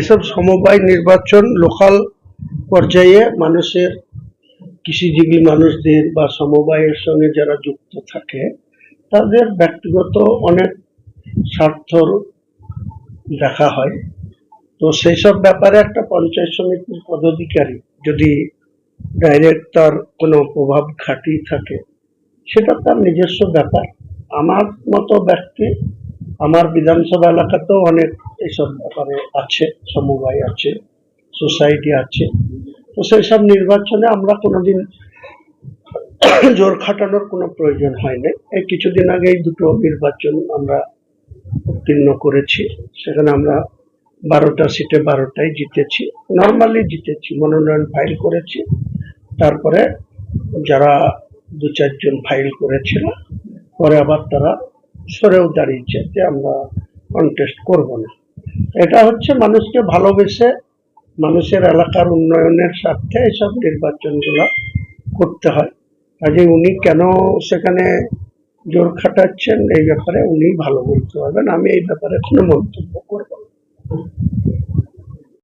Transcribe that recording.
এসব সমবায় নির্বাচন লোকাল পর্যায়ে মানুষের, কৃষিজীবী মানুষদের বা সমবায়ের সঙ্গে যারা যুক্ত থাকে, তাদের ব্যক্তিগত অনেক স্বার্থ দেখা হয়। তো সেই সব ব্যাপারে একটা পঞ্চায়েত সমিতির পদাধিকারী যদি ডাইরেক্ট তার কোনো প্রভাব খাটিয়ে থাকে, সেটা তার নিজস্ব ব্যাপার। আমার মতো ব্যক্তি, আমার বিধানসভা এলাকাতেও অনেক এইসব ব্যাপারে আছে, সমবায় আছে, সোসাইটি আছে। তো সেই সব নির্বাচনে আমরা কোনোদিন জোর খাটানোর কোনো প্রয়োজন হয়নি এই কিছুদিন আগেই দুটো নির্বাচন আমরা উত্তীর্ণ করেছি। সেখানে আমরা বারোটা সিটে বারোটাই জিতেছি। নর্মালি জিতেছি, মনোনয়ন ফাইল করেছি। তারপরে যারা দু চারজন ফাইল করেছিল, পরে আবার তারা সরেও দাঁড়িয়েছে যে আমরা কন্টেস্ট করব না। এটা হচ্ছে মানুষকে ভালোবেসে মানুষের এলাকার উন্নয়নের স্বার্থে এসব নির্বাচনগুলো করতে হয়। কাজে উনি কেন সেখানে জোর খাটাচ্ছেন, এই ব্যাপারে উনি ভালো বলতে পারবেন। আমি এই ব্যাপারে কোনো মন্তব্য করব না।